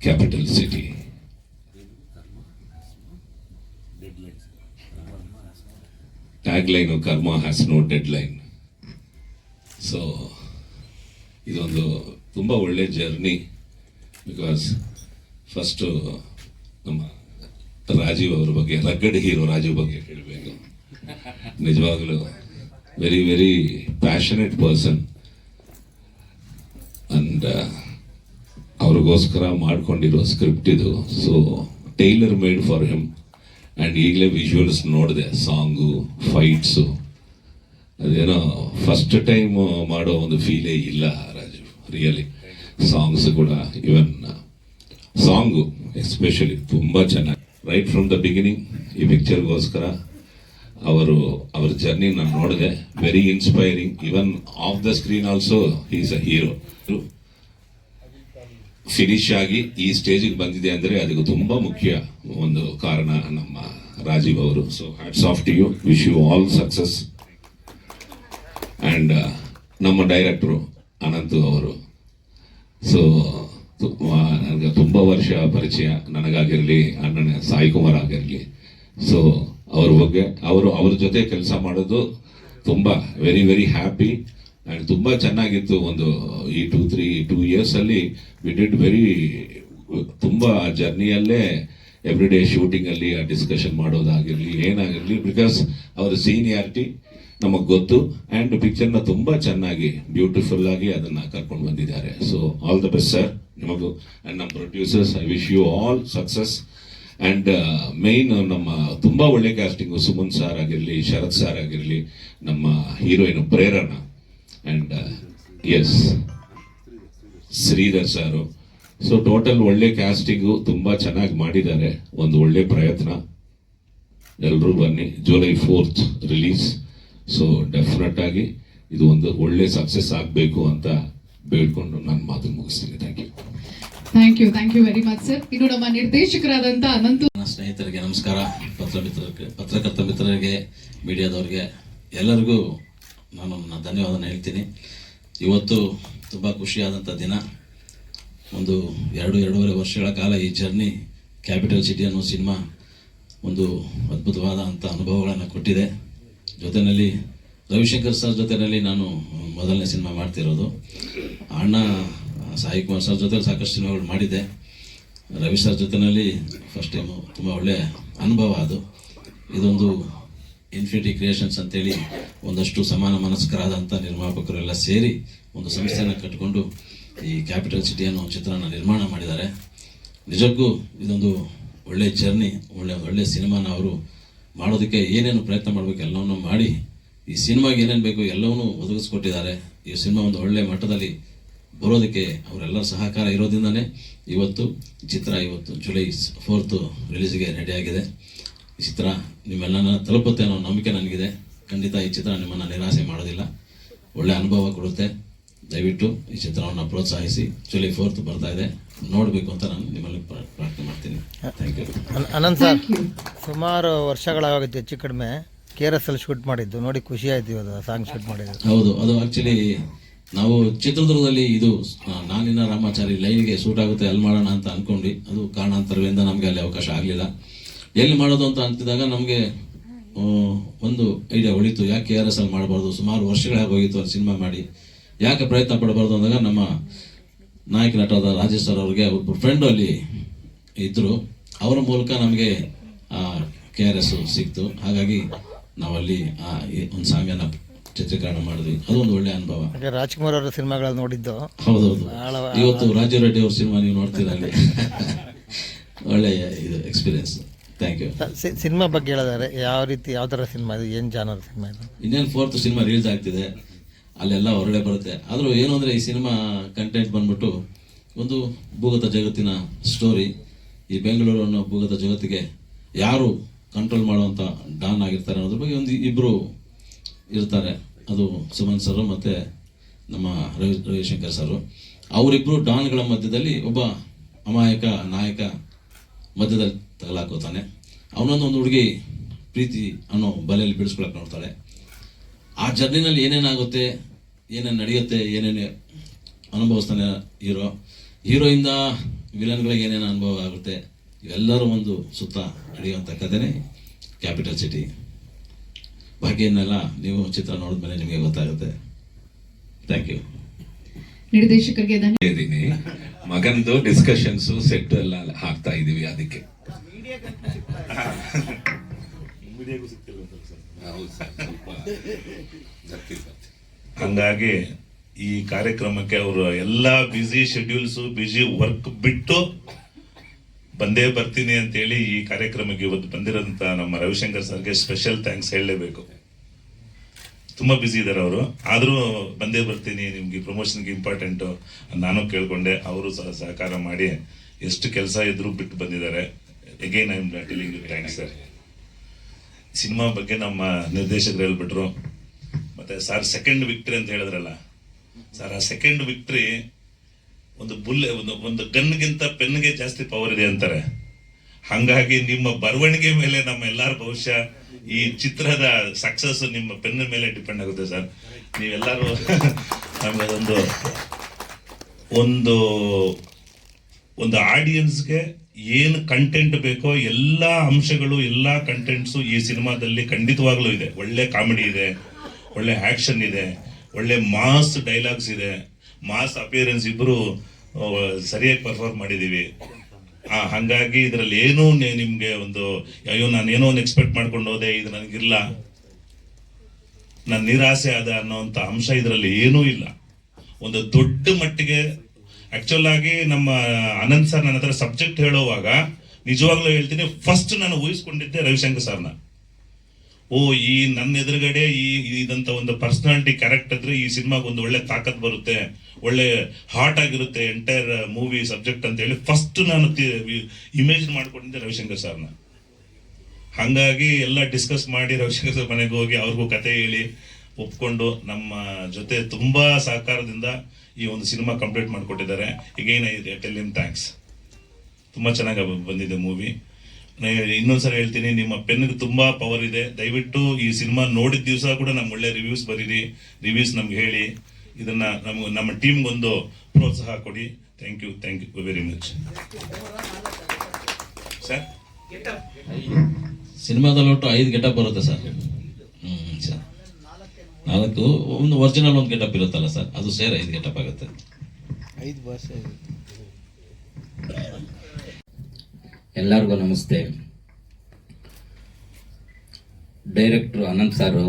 Capital city tag line karma has no deadline so ಇದೊಂದು ತುಂಬ ಒಳ್ಳೆ ಜರ್ನಿ ಬಿಕಾಸ್ ಫಸ್ಟು ನಮ್ಮ ರಾಜೀವ್ ಅವ್ರ ಬಗ್ಗೆ ರಗ್ಗಡ್ ಹೀರೋ ರಾಜೀವ್ ಬಗ್ಗೆ ಹೇಳಬೇಕು. ನಿಜವಾಗ್ಲೂ very very passionate person and ಅವ್ರಿಗೋಸ್ಕರ ಮಾಡ್ಕೊಂಡಿರೋ ಸ್ಕ್ರಿಪ್ಟ್ ಇದು. So tailor made for him and ಈಗಲೇ ವಿಜುವಲ್ಸ್ ನೋಡಿದೆ ಸಾಂಗು ಫೈಟ್ಸು ಅದೇನೋ ಫಸ್ಟ್ ಟೈಮ್ ಮಾಡೋ ಒಂದು ಫೀಲೇ ಇಲ್ಲ ರಾಜು ರಿಯಲಿ ಸಾಂಗ್ಸ್ ಕೂಡ ಇವನ್ ಸಾಂಗು ಎಸ್ಪೆಷಲಿ ತುಂಬ ಚೆನ್ನಾಗಿ. ರೈಟ್ ಫ್ರಮ್ ದ ಬಿಗಿನಿಂಗ್ ಈ ಪಿಕ್ಚರ್ಗೋಸ್ಕರ ಅವರು, ಅವ್ರ ಜರ್ನಿ ನಾನು ನೋಡಿದೆ. Very inspiring even off the screen also is a hero finish ಆಗಿ ಈ ಸ್ಟೇಜಿಗೆ ಬಂದಿದೆ ಅಂದ್ರೆ ಅದಕ್ಕೆ ತುಂಬಾ ಮುಖ್ಯ ಒಂದು ಕಾರಣ ನಮ್ಮ ರಾಜೀವ್ ಅವರು. So hats off to you wish you all success and ನಮ್ಮ ಡೈರೆಕ್ಟ್ರು ಅನಂತು ಅವರು. ಸೊ ನನಗೆ ತುಂಬ ವರ್ಷ ಪರಿಚಯ. ನನಗಾಗಿರಲಿ, ಅಣ್ಣನ ಸಾಯಿ ಕುಮಾರ್ ಆಗಿರಲಿ. ಸೊ ಅವ್ರ ಬಗ್ಗೆ, ಅವರು ಅವ್ರ ಜೊತೆ ಕೆಲಸ ಮಾಡೋದು ತುಂಬ ವೆರಿ ವೆರಿ ಹ್ಯಾಪಿ ಆ್ಯಂಡ್ ತುಂಬ ಚೆನ್ನಾಗಿತ್ತು ಒಂದು ಈ ಟೂ ತ್ರೀ ಟೂ ಇಯರ್ಸಲ್ಲಿ ವಿ ಡಿಡ್ ವೆರಿ ತುಂಬ ಜರ್ನಿಯಲ್ಲೇ ಎವ್ರಿ ಡೇ ಶೂಟಿಂಗಲ್ಲಿ ಆ ಡಿಸ್ಕಷನ್ ಮಾಡೋದಾಗಿರಲಿ ಏನಾಗಿರಲಿ ಬಿಕಾಸ್ ಅವರ ಸೀನಿಯಾರಿಟಿ ನಮಗೆ ಗೊತ್ತು ಆ್ಯಂಡ್ ಪಿಕ್ಚರ್ನ ತುಂಬ ಚೆನ್ನಾಗಿ ಬ್ಯೂಟಿಫುಲ್ ಆಗಿ ಅದನ್ನು ಕರ್ಕೊಂಡು ಬಂದಿದ್ದಾರೆ. So all the best sir ನಿಮಗೂ ಆ್ಯಂಡ್ ನಮ್ಮ producers I wish you all success and uh, ನಮ್ಮ ತುಂಬ ಒಳ್ಳೆ ಕ್ಯಾಸ್ಟಿಂಗು ಸುಮನ್ ಸಾರ್ ಆಗಿರಲಿ ಶರತ್ ಸಾರ್ ಆಗಿರಲಿ ನಮ್ಮ heroine Prerana and S Shridhar sir. So total ಒಳ್ಳೆ ಕ್ಯಾಸ್ಟಿಂಗು ತುಂಬ ಚೆನ್ನಾಗಿ ಮಾಡಿದ್ದಾರೆ. ಒಂದು ಒಳ್ಳೆ ಪ್ರಯತ್ನ. ಎಲ್ಲರೂ ಬನ್ನಿ. July fourth release so definite ಆಗಿ ಇದು ಒಂದು ಒಳ್ಳೆ ಸಕ್ಸಸ್ ಆಗಬೇಕು ಅಂತ ಬೇಡ್ಕೊಂಡು ನಾನು ಮಾತು ಮುಗಿಸ್ತೀನಿ. Thank you thank you thank you very much sir ಇದು ನಮ್ಮ ನಿರ್ದೇಶಕರಾದಂತ ಅನಂತು. ನನ್ನ ಸ್ನೇಹಿತರಿಗೆ ನಮಸ್ಕಾರ. ಪತ್ರ ಮಿತ್ರರಿಗೆ ಪತ್ರಕರ್ತ ಮಿತ್ರರಿಗೆ ಮೀಡಿಯಾದವ್ರಿಗೆ ಎಲ್ಲರಿಗೂ ನಾನು ನನ್ನ ಧನ್ಯವಾದನ ಹೇಳ್ತೀನಿ. ಇವತ್ತು ತುಂಬ ಖುಷಿಯಾದಂಥ ದಿನ. ಒಂದು ಎರಡು, ಎರಡೂವರೆ ವರ್ಷಗಳ ಕಾಲ ಈ ಜರ್ನಿ ಕ್ಯಾಪಿಟಲ್ ಸಿಟಿ ಅನ್ನೋ ಸಿನಿಮಾ ಒಂದು ಅದ್ಭುತವಾದ ಅಂಥ ಅನುಭವಗಳನ್ನು ಕೊಟ್ಟಿದೆ. ಜೊತೆಯಲ್ಲಿ ರವಿಶಂಕರ್ ಸರ್ ಜೊತೆಯಲ್ಲಿ ನಾನು ಮೊದಲನೇ ಸಿನಿಮಾ ಮಾಡ್ತಿರೋದು. ಅಣ್ಣ ಸಾಯಿ ಕುಮಾರ್ ಸರ್ ಜೊತೆ ಸಾಕಷ್ಟು ಸಿನಿಮಾಗಳು ಮಾಡಿದ್ದೆ. ರವಿ ಸರ್ ಜೊತೆಯಲ್ಲಿ ಫಸ್ಟ್ ಟೈಮು ತುಂಬ ಒಳ್ಳೆಯ ಅನುಭವ ಅದು. ಇದೊಂದು ಇನ್ಫಿನಿಟಿ ಕ್ರಿಯೇಷನ್ಸ್ ಅಂತೇಳಿ ಒಂದಷ್ಟು ಸಮಾನ ಮನಸ್ಕರಾದಂಥ ನಿರ್ಮಾಪಕರೆಲ್ಲ ಸೇರಿ ಒಂದು ಸಂಸ್ಥೆಯನ್ನು ಕಟ್ಟಿಕೊಂಡು ಈ ಕ್ಯಾಪಿಟಲ್ ಸಿಟಿ ಅನ್ನೋ ಚಿತ್ರನ ನಿರ್ಮಾಣ ಮಾಡಿದ್ದಾರೆ. ನಿಜಕ್ಕೂ ಇದೊಂದು ಒಳ್ಳೆ ಜರ್ನಿ ಒಳ್ಳೆ ಒಳ್ಳೆ ಸಿನಿಮಾನ ಅವರು ಮಾಡೋದಕ್ಕೆ ಏನೇನು ಪ್ರಯತ್ನ ಮಾಡಬೇಕು ಎಲ್ಲವನ್ನೂ ಮಾಡಿ, ಈ ಸಿನಿಮಾಗೆ ಏನೇನು ಬೇಕು ಎಲ್ಲವನ್ನೂ ಒದಗಿಸ್ಕೊಟ್ಟಿದ್ದಾರೆ. ಈ ಸಿನಿಮಾ ಒಂದು ಒಳ್ಳೆ ಮಟ್ಟದಲ್ಲಿ ಬರೋದಕ್ಕೆ ಅವರೆಲ್ಲರ ಸಹಕಾರ ಇರೋದ್ರಿಂದನೇ ಇವತ್ತು ಚಿತ್ರ ಇವತ್ತು ಜುಲೈ ಫೋರ್ತು ರಿಲೀಸ್ಗೆ ರೆಡಿಯಾಗಿದೆ ಈ ಚಿತ್ರ ನಿಮ್ಮೆಲ್ಲನ ತಲುಪುತ್ತೆ ಅನ್ನೋ ನಂಬಿಕೆ ನನಗಿದೆ. ಖಂಡಿತ ಈ ಚಿತ್ರ ನಿಮ್ಮನ್ನು ನಿರಾಸೆ ಮಾಡೋದಿಲ್ಲ. ಒಳ್ಳೆ ಅನುಭವ ಕೊಡುತ್ತೆ. ದಯವಿಟ್ಟು ಈ ಚಿತ್ರವನ್ನು ಪ್ರೋತ್ಸಾಹಿಸಿ. ಜುಲೈ ಫೋರ್ತ್ ಬರ್ತಾ ಇದೆ. ನೋಡಬೇಕು ಅಂತ ನಾನು ನಿಮ್ಮಲ್ಲಿ ಪ್ರ- ಪ್ರಾರ್ಥನೆ ಮಾಡ್ತೀನಿ. ಥ್ಯಾಂಕ್ ಯು ಅನ್- ಅನಂತ್ ಸರ್ ಸುಮಾರು ವರ್ಷಗಳಾಗುತ್ತೆ ಹೆಚ್ಚು ಕಡಿಮೆ ಕೆ ಆರ್ ಎಸ್ ಅಲ್ಲಿ ಶೂಟ್ ಮಾಡಿದ್ದು. ನೋಡಿ ಖುಷಿ ಆಯ್ತು ಅದು ಸಾಂಗ್ ಶೂಟ್ ಮಾಡಿದ್ದು. ಹೌದು ಅದು ಆಕ್ಚುಲಿ ನಾವು ಚಿತ್ರದುರ್ಗದಲ್ಲಿ ಇದು ನಾನಿನ್ನ ನಾನಿನ ರಾಮಾಚಾರಿ ಲೈನ್ಗೆ ಸೂಟ್ ಆಗುತ್ತೆ ಅಲ್ಲಿ ಮಾಡೋಣ ಅಂತ ಅಂದ್ಕೊಂಡು ಅದು ಕಾರಣಾಂತರಗಳಿಂದ ನಮಗೆ ಅಲ್ಲಿ ಅವಕಾಶ ಆಗಲಿಲ್ಲ. ಎಲ್ಲಿ ಮಾಡೋದು ಅಂತ ಅಂತಿದಾಗ ನಮಗೆ ಒಂದು ಐಡಿಯಾ ಉಳಿತು. ಯಾಕೆ ಕೆ ಆರ್ ಎಸ್ ಅಲ್ಲಿ ಮಾಡಬಾರ್ದು? ಸುಮಾರು ವರ್ಷಗಳಾಗಿ ಹೋಗಿತ್ತು ಅಲ್ಲಿ ಸಿನಿಮಾ ಮಾಡಿ. ಯಾಕೆ ಪ್ರಯತ್ನ ಪಡಬಾರ್ದು ಅಂದಾಗ ನಮ್ಮ ನಾಯಕ ನಟರಾದ ರಾಜೇಶ್ ಸರ್ ಅವ್ರಿಗೆ ಒಬ್ಬ ಫ್ರೆಂಡು ಅಲ್ಲಿ ಇದ್ದರು ಅವರ ಮೂಲಕ ನಮಗೆ ಕೆ ಆರ್ ಎಸ್ ಸಿಕ್ತು. ಹಾಗಾಗಿ ನಾವಲ್ಲಿ ಒಂದು ಸಾಮ್ಯನ ಚಿತ್ರೀಕರಣ ಮಾಡಿದ್ವಿ. ಅದೊಂದು ಒಳ್ಳೆ ಅನುಭವ. ರಾಜ್ಕುಮಾರ್ ಅವರ ಸಿನಿಮಾಗಳು ನೋಡಿದ್ದು. ಹೌದೌದು. ಇವತ್ತು ರಾಜೀವ್ ರೆಡ್ಡಿ ಅವ್ರ ಸಿನಿಮಾ ನೀವು ನೋಡ್ತೀರ ಅಲ್ಲಿ. ಒಳ್ಳೆಯ ಇದು ಎಕ್ಸ್ಪೀರಿಯನ್ಸ್ ಥ್ಯಾಂಕ್ ಯು ಸಿನಿಮಾ ಬಗ್ಗೆ ಹೇಳಿದಾರೆ ಯಾವ ರೀತಿ ಯಾವ ಥರ ಸಿನಿಮಾ ಇದು ಏನು ಜಾನರ್ ಸಿನಿಮಾ ಇದು? ಇನ್ನೇನು ಫೋರ್ತ್ ಸಿನಿಮಾ ರಿಲೀಸ್ ಆಗ್ತಿದೆ. ಅಲ್ಲೆಲ್ಲ ಹೊರಗಡೆ ಬರುತ್ತೆ. ಆದರೂ ಏನು ಅಂದರೆ ಈ ಸಿನಿಮಾ ಕಂಟೆಂಟ್ ಬಂದ್ಬಿಟ್ಟು ಒಂದು ಭೂಗತ ಜಗತ್ತಿನ ಸ್ಟೋರಿ ಈ ಬೆಂಗಳೂರು ಅನ್ನೋ ಭೂಗತ ಜಗತ್ತಿಗೆ ಯಾರು ಕಂಟ್ರೋಲ್ ಮಾಡುವಂಥ ಡಾನ್ ಆಗಿರ್ತಾರೆ ಅನ್ನೋದ್ರ ಬಗ್ಗೆ ಒಂದು ಇಬ್ಬರು ಇರ್ತಾರೆ. ಅದು ಸುಮನ್ ಸರ್ ಮತ್ತು ನಮ್ಮ ರವಿ ರವಿಶಂಕರ್ ಸರ್. ಅವರಿಬ್ಬರು ಡಾನ್ಗಳ ಮಧ್ಯದಲ್ಲಿ ಒಬ್ಬ ಅಮಾಯಕ ನಾಯಕ ಮಧ್ಯದಲ್ಲಿ ತಗಲಾಕೋತಾನೆ. ಅವನೊಂದು ಒಂದು ಹುಡುಗಿ ಪ್ರೀತಿ ಅನ್ನೋ ಬಲೆಯಲ್ಲಿ ಬಿಡಿಸ್ಕೊಳಕ್ ನೋಡ್ತಾಳೆ. ಆ ಜರ್ನಿನಲ್ಲಿ ಏನೇನಾಗುತ್ತೆ ಏನೇನು ನಡೆಯುತ್ತೆ ಏನೇನು ಅನುಭವಿಸ್ತಾನೆ ಹೀರೋ. ಹೀರೋಯಿಂದ ವಿಲನ್ಗಳಿಗೆ ಏನೇನು ಅನುಭವ ಆಗುತ್ತೆ ಇವೆಲ್ಲರೂ ಒಂದು ಸುತ್ತ ನಡೆಯುವಂಥ ಕಥೆನೇ ಕ್ಯಾಪಿಟಲ್ ಸಿಟಿ. ಭಾಗ್ಯನ್ನೆಲ್ಲ ನೀವು ಚಿತ್ರ ನೋಡಿದ್ಮೇಲೆ ನಿಮಗೆ ಗೊತ್ತಾಗುತ್ತೆ. ಥ್ಯಾಂಕ್ ಯು ನಿರ್ದೇಶಕರಿಗೆ ಮಗನದು ಡಿಸ್ಕಷನ್ಸ್ ಸೆಟ್ ಎಲ್ಲ ಹಾಕ್ತಾ ಇದೀವಿ ಅದಕ್ಕೆ. ಹಂಗಾಗಿ ಈ ಕಾರ್ಯಕ್ರಮಕ್ಕೆ ಅವರು ಎಲ್ಲಾ ಬ್ಯುಸಿ ಶೆಡ್ಯೂಲ್ಸ್ ಬ್ಯುಸಿ ವರ್ಕ್ ಬಿಟ್ಟು ಬಂದೇ ಬರ್ತೀನಿ ಅಂತೇಳಿ ಈ ಕಾರ್ಯಕ್ರಮಕ್ಕೆ ಇವತ್ತು ಬಂದಿರೋಂತ ನಮ್ಮ ರವಿಶಂಕರ್ ಸರ್ಗೆ ಸ್ಪೆಷಲ್ ಥ್ಯಾಂಕ್ಸ್ ಹೇಳಲೇಬೇಕು. ತುಂಬಾ ಬ್ಯುಸಿ ಇದ್ದಾರೆ ಅವರು. ಆದರೂ ಬಂದೇ ಬರ್ತೀನಿ, ನಿಮ್ಗೆ ಪ್ರಮೋಷನ್ಗೆ ಇಂಪಾರ್ಟೆಂಟ್ ನಾನು ಕೇಳ್ಕೊಂಡೆ, ಅವರು ಸಹ ಸಹಕಾರ ಮಾಡಿ, ಎಷ್ಟು ಕೆಲಸ ಇದ್ರು ಬಿಟ್ಟು ಬಂದಿದ್ದಾರೆ. Again I am telling you thanks sir cinema ಬಗ್ಗೆ ನಮ್ಮ ನಿರ್ದೇಶಕರು ಹೇಳ್ಬಿಟ್ರು. ಮತ್ತು ಸರ್ ಸೆಕೆಂಡ್ ವಿಕ್ಟ್ರಿ ಅಂತ ಹೇಳಿದ್ರಲ್ಲ. ಸರ್ ಆ ಸೆಕೆಂಡ್ ವಿಕ್ಟ್ರಿ ಒಂದು ಬುಲ್ಲೆ ಒಂದು ಒಂದು ಗನ್ಗಿಂತ ಪೆನ್ಗೆ ಜಾಸ್ತಿ ಪವರ್ ಇದೆ ಅಂತಾರೆ. ಹಂಗಾಗಿ ನಿಮ್ಮ ಬರವಣಿಗೆ ಮೇಲೆ ನಮ್ಮ ಎಲ್ಲರ ಭವಿಷ್ಯ, ಈ ಚಿತ್ರದ ಸಕ್ಸಸ್ ನಿಮ್ಮ ಪೆನ್ ಮೇಲೆ ಡಿಪೆಂಡ್ ಆಗುತ್ತೆ ಸರ್ ನೀವೆಲ್ಲರೂ ಅದೊಂದು, ಒಂದು ಒಂದು ಆಡಿಯನ್ಸ್ಗೆ ಏನು ಕಂಟೆಂಟ್ ಬೇಕೋ ಎಲ್ಲ ಅಂಶಗಳು, ಎಲ್ಲ ಕಂಟೆಂಟ್ಸು ಈ ಸಿನಿಮಾದಲ್ಲಿ ಖಂಡಿತವಾಗ್ಲೂ ಇದೆ. ಒಳ್ಳೆ ಕಾಮಿಡಿ ಇದೆ, ಒಳ್ಳೆ ಆಕ್ಷನ್ ಇದೆ, ಒಳ್ಳೆ ಮಾಸ್ ಡೈಲಾಗ್ಸ್ ಇದೆ. ಮಾಸ್ ಅಪಿಯರೆನ್ಸ್ ಇಬ್ರು ಸರಿಯಾಗಿ ಪರ್ಫಾರ್ಮ್ ಮಾಡಿದ್ದೀವಿ ಆ, ಹಂಗಾಗಿ ಇದರಲ್ಲಿ ಏನೂ ನಿಮ್ಗೆ ಒಂದು, ಅಯ್ಯೋ, ನಾನು ಏನೋ ಒಂದು ಎಕ್ಸ್ಪೆಕ್ಟ್ ಮಾಡ್ಕೊಂಡು ಹೋದೆ, ಇದು ನನಗಿಲ್ಲ. ನನ್ನ ನಿರಾಸೆ ಆದ ಅನ್ನೋವಂಥ ಅಂಶ ಇದರಲ್ಲಿ ಏನೂ ಇಲ್ಲ. ಒಂದು ದೊಡ್ಡ ಮಟ್ಟಿಗೆ ಆಕ್ಚುಲ್ ಆಗಿ ನಮ್ಮ ಅನಂತ್ ಸರ್ ನನ್ನ ಹತ್ರ ಸಬ್ಜೆಕ್ಟ್ ಹೇಳುವಾಗ ನಿಜವಾಗ್ಲೂ ಹೇಳ್ತೀನಿ ಫಸ್ಟ್ ನಾನು ಊಹಿಸ್ಕೊಂಡಿದ್ದೆ ರವಿಶಂಕರ್ ಸರ್ನ ಓ, ಈ ನನ್ನ ಎದುರುಗಡೆ ಈ ಇದಂತ ಒಂದು ಪರ್ಸನಾಲಿಟಿ ಕ್ಯಾರೆಕ್ಟರ್ ಇದ್ರೆ ಈ ಸಿನಿಮಾಗೆ ಒಂದು ಒಳ್ಳೆ ತಾಕತ್ ಬರುತ್ತೆ, ಒಳ್ಳೆ ಹಾಟ್ ಆಗಿರುತ್ತೆ ಎಂಟೈರ್ ಮೂವಿ ಸಬ್ಜೆಕ್ಟ್ ಅಂತ ಹೇಳಿ ಫಸ್ಟ್ ನಾನು ಇಮೇಜ್ ಮಾಡ್ಕೊಂಡಿದ್ದೆ ರವಿಶಂಕರ್ ಸರ್ನ ಹಂಗಾಗಿ ಎಲ್ಲ ಡಿಸ್ಕಸ್ ಮಾಡಿ ರವಿಶಂಕರ್ ಸರ್ ಮನೆಗೆ ಹೋಗಿ ಅವ್ರಿಗೂ ಕತೆ ಹೇಳಿ ಒಪ್ಕೊಂಡು ನಮ್ಮ ಜೊತೆ ತುಂಬಾ ಸಹಕಾರದಿಂದ ಈ ಒಂದು ಸಿನಿಮಾ ಕಂಪ್ಲೀಟ್ ಮಾಡಿಕೊಟ್ಟಿದ್ದಾರೆ. ಈಗೇನ್ ಐ ಟೆಲ್ ಇಮ್ ಥ್ಯಾಂಕ್ಸ್ ತುಂಬ ಚೆನ್ನಾಗಿ ಬಂದಿದೆ ಮೂವಿ ಇನ್ನೊಂದ್ಸಲ ಹೇಳ್ತೀನಿ, ನಿಮ್ಮ ಪೆನ್ಗೆ ತುಂಬಾ ಪವರ್ ಇದೆ. ದಯವಿಟ್ಟು ಈ ಸಿನಿಮಾ ನೋಡಿದ ದಿವಸ ಕೂಡ ನಮ್ಗೆ ಒಳ್ಳೆ ರಿವ್ಯೂಸ್ ಬರೀರಿ. ರಿವ್ಯೂಸ್ ನಮ್ಗೆ ಹೇಳಿ. ಇದನ್ನ ನಮ್ಗೆ ನಮ್ಮ ಟೀಮ್ಗೊಂದು ಪ್ರೋತ್ಸಾಹ ಕೊಡಿ. Thank you thank you very much sir ಸಿನಿಮಾದಲ್ಲಿ ಒಟ್ಟು ಐದು ಗೆಟಪ್ ಬರುತ್ತೆ ಸರ್. ನಾಲ್ಕು ಒಂದು ಒರಿಜಿನಲ್ ಒಂದು ಗೆಟಪ್ ಇರುತ್ತಲ್ಲ ಸರ್ ಅದು ಸೇರ್ ಐದು ಗೆಟಪ್ ಆಗುತ್ತೆ. ಐದು ಭಾಷೆ ಎಲ್ಲರಿಗೂ ನಮಸ್ತೆ. ಡೈರೆಕ್ಟ್ರು ಅನಂತ್ ಸಾರು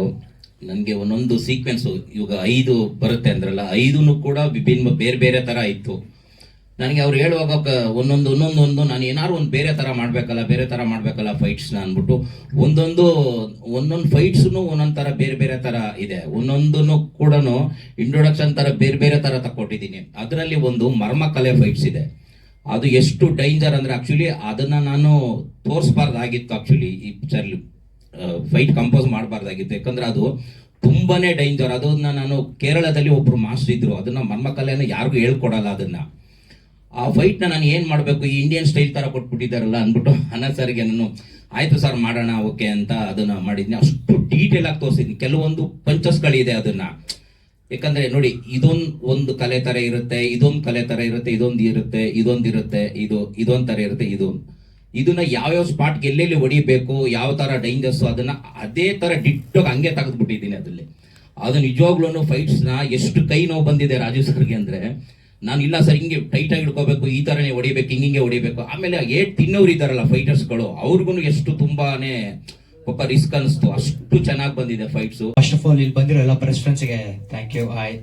ನನಗೆ ಒಂದೊಂದು ಸೀಕ್ವೆನ್ಸು ಇವಾಗ ಐದು ಬರುತ್ತೆ ಅಂದ್ರಲ್ಲ ಐದೂ ಕೂಡ ವಿಭಿನ್ನ ಬೇರೆ ಬೇರೆ ಥರ ಇತ್ತು. ನನಗೆ ಅವ್ರು ಹೇಳುವಾಗ ಒಂದೊಂದು ಒಂದೊಂದು, ಒಂದು, ನಾನು ಏನಾದ್ರು ಒಂದು ಬೇರೆ ಥರ ಮಾಡಬೇಕಲ್ಲ, ಬೇರೆ ಥರ ಮಾಡಬೇಕಲ್ಲ ಫೈಟ್ಸ್ನ ಅಂದ್ಬಿಟ್ಟು ಒಂದೊಂದು ಒಂದೊಂದು ಫೈಟ್ಸ್ನು ಒಂದೊಂದು ಥರ ಬೇರೆ ಬೇರೆ ಥರ ಇದೆ. ಒಂದೊಂದನ್ನು ಕೂಡ ಇಂಟ್ರೊಡಕ್ಷನ್ ಥರ ಬೇರೆ ಬೇರೆ ಥರ ತಕ್ಕೊಟ್ಟಿದ್ದೀನಿ. ಅದರಲ್ಲಿ ಒಂದು ಮರ್ಮಕಲೆ ಫೈಟ್ಸ್ ಇದೆ. ಅದು ಎಷ್ಟು ಡೇಂಜರ್ ಅಂದ್ರೆ ಆಕ್ಚುಲಿ ಅದನ್ನ ನಾನು ತೋರಿಸ್ಬಾರ್ದಾಗಿತ್ತು ಆಕ್ಚುಲಿ ಈ ಪಿಕ್ಚರ್ಲಿ ಫೈಟ್ ಕಂಪೋಸ್ ಮಾಡಬಾರ್ದಾಗಿತ್ತು. ಯಾಕಂದ್ರೆ ಅದು ತುಂಬಾನೇ ಡೇಂಜರ್ ಅದನ್ನ ನಾನು ಕೇರಳದಲ್ಲಿ ಒಬ್ರು ಮಾಸ್ಟರ್ ಇದ್ರು. ಅದನ್ನ ಮರ್ಮಕಲೆಯನ್ನು ಯಾರಿಗೂ ಹೇಳ್ಕೊಡಲ್ಲ ಅದನ್ನ. ಆ ಫೈಟ್ನ ನಾನು ಏನು ಮಾಡಬೇಕು? ಈ ಇಂಡಿಯನ್ ಸ್ಟೈಲ್ ಥರ ಕೊಟ್ಬಿಟ್ಟಿದ್ದಾರಲ್ಲ ಅಂದ್ಬಿಟ್ಟು ಸರ್ ಸರ್ಗೆ ನಾನು, ಆಯಿತು ಸರ್ ಮಾಡೋಣ, ಓಕೆ ಅಂತ ಅದನ್ನ ಮಾಡಿದ್ನಿ. ಅಷ್ಟು ಡೀಟೇಲ್ ಆಗಿ ತೋರಿಸಿದ್ನಿ. ಕೆಲವೊಂದು ಪಂಚಸ್ಗಳಿದೆ ಅದನ್ನ. ಯಾಕಂದ್ರೆ ನೋಡಿ, ಇದೊಂದು ಒಂದು ಕಲೆ ಥರ ಇರುತ್ತೆ, ಇದೊಂದು ಕಲೆ ಥರ ಇರುತ್ತೆ, ಇದೊಂದು ಇರುತ್ತೆ ಇದೊಂದು ಇರುತ್ತೆ, ಇದು, ಇದೊಂದು ತರ ಇರುತ್ತೆ, ಇದು. ಇದನ್ನ ಯಾವ್ಯಾವ ಸ್ಪಾಟ್ಗೆ ಎಲ್ಲೆಲ್ಲಿ ಹೊಡಿಬೇಕು, ಯಾವ ತರ ಡೇಂಜರ್ಸ್ ಅದನ್ನ ಅದೇ ತರ ಡಿಟ್ಟೋಗಿ ಹಂಗೆ ತೆಗೆದುಬಿಟ್ಟಿದ್ದೀನಿ ಅದರಲ್ಲಿ. ಅದು ನಿಜವಾಗ್ಲೂ ಫೈಟ್ಸ್ನ ಎಷ್ಟು ಕೈ ನೋವು ಬಂದಿದೆ ರಾಜೀವ್ ಸರ್ಗೆ ಅಂದ್ರೆ ನಾನು ಇಲ್ಲ ಸರ್, ಹಿಂಗೆ ಟೈಟ್ ಆಗಿ ಹಿಡ್ಕೋಬೇಕು, ಈ ತರನೇ ಹೊಡಿಬೇಕು, ಹಿಂಗಿಂಗೆ ಹೊಡಿಬೇಕು. ಆಮೇಲೆ ಏಟ್ ತಿನ್ನೋರು ಇದ್ದಾರಲ್ಲ ಫೈಟರ್ಸ್ಗಳು ಅವ್ರಿಗೂ ಎಷ್ಟು ತುಂಬಾನೇ ಪಾಪ ರಿಸ್ಕ್ ಅನಿಸ್ತು. ಅಷ್ಟು ಚೆನ್ನಾಗಿ ಬಂದಿದೆ ಫೈಟ್ಸು ಫಸ್ಟ್ ಆಫ್ ಆಲ್ ಇಲ್ಲಿ ಬಂದಿರೋ ಎಲ್ಲ ಪ್ರೆಸ್ ಫ್ರೆಂಡ್ಸ್ಗೆ ಥ್ಯಾಂಕ್ ಯು ಹಾಯ್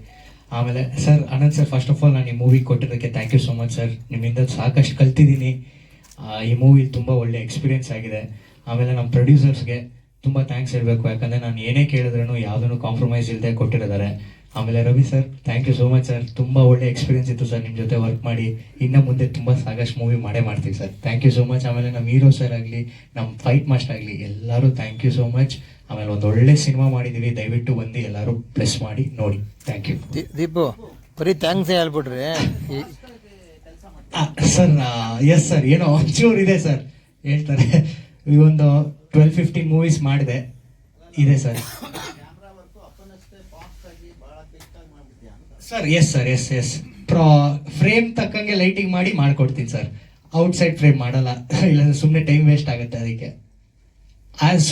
ಆಮೇಲೆ sir Anant sir first of all ನಾನು ಈ ಮೂವಿ ಕೊಟ್ಟಿದ್ದಕ್ಕೆ thank you so much sir ನಿಮ್ಮಿಂದ ಸಾಕಷ್ಟು ಕಲ್ತಿದ್ದೀನಿ. ಈ ಮೂವಿ ತುಂಬ ಒಳ್ಳೆ ಎಕ್ಸ್ಪೀರಿಯೆನ್ಸ್ ಆಗಿದೆ. ಆಮೇಲೆ ನಮ್ಮ ಪ್ರೊಡ್ಯೂಸರ್ಸ್ಗೆ ತುಂಬ ಥ್ಯಾಂಕ್ಸ್ ಹೇಳಬೇಕು. ಯಾಕಂದರೆ ನಾನು ಏನೇ ಕೇಳಿದ್ರೂ ಯಾವುದನ್ನು ಕಾಂಪ್ರಮೈಸ್ ಇಲ್ಲದೆ ಕೊಟ್ಟಿದ್ದಾರೆ ಆಮೇಲೆ Ravi sir thank you so much sir ತುಂಬ ಒಳ್ಳೆ ಎಕ್ಸ್ಪೀರಿಯನ್ಸ್ ಇತ್ತು ಸರ್ ನಿಮ್ಮ ಜೊತೆ ವರ್ಕ್ ಮಾಡಿ. ಇನ್ನು ಮುಂದೆ ತುಂಬ ಸಾಕಷ್ಟು ಮೂವಿ ಮಾಡೇ ಮಾಡ್ತೀವಿ sir thank you so much ಆಮೇಲೆ ನಮ್ಮ ಹೀರೋ ಸರ್ ಆಗಲಿ ನಮ್ಮ ಫೈಟ್ ಮಾಸ್ಟರ್ ಆಗಲಿ ಎಲ್ಲರೂ ಥ್ಯಾಂಕ್ ಯು ಸೋ ಮಚ್ ಆಮೇಲೆ ಒಂದು ಒಳ್ಳೆ ಸಿನಿಮಾ ಮಾಡಿದ್ದೀವಿ ದಯವಿಟ್ಟು ಬಂದು ಎಲ್ಲರೂ ಪ್ಲಸ್ ಮಾಡಿ ನೋಡಿ. ಥ್ಯಾಂಕ್ ಯು ದೀಪು ಬರೀ ಥ್ಯಾಂಕ್ಸ್ ಹೇಳ್ಬಿಟ್ರಿ ಸರ್ ಎಸ್ ಸರ್ ಏನೋ ಒಂಚೂರು ಇದೆ ಸರ್ ಹೇಳ್ತಾರೆ. ಈ ಒಂದು ಟ್ವೆಲ್ ಫಿಫ್ಟೀನ್ ಮೂವೀಸ್ ಮಾಡಿದೆ. ಇದೆ sir sir S sir S S ಪ್ರಾ ಫ್ರೇಮ್ ತಕ್ಕಂಗೆ ಲೈಟಿಂಗ್ ಮಾಡಿ ಮಾಡ್ಕೊಡ್ತೀನಿ ಸರ್ ಔಟ್ಸೈಡ್ ಫ್ರೇಮ್ ಮಾಡಲ್ಲ. ಇಲ್ಲಾಂದ್ರೆ ಸುಮ್ಮನೆ ಟೈಮ್ ವೇಸ್ಟ್ ಆಗುತ್ತೆ ಅದಕ್ಕೆ. ಆ್ಯಸ್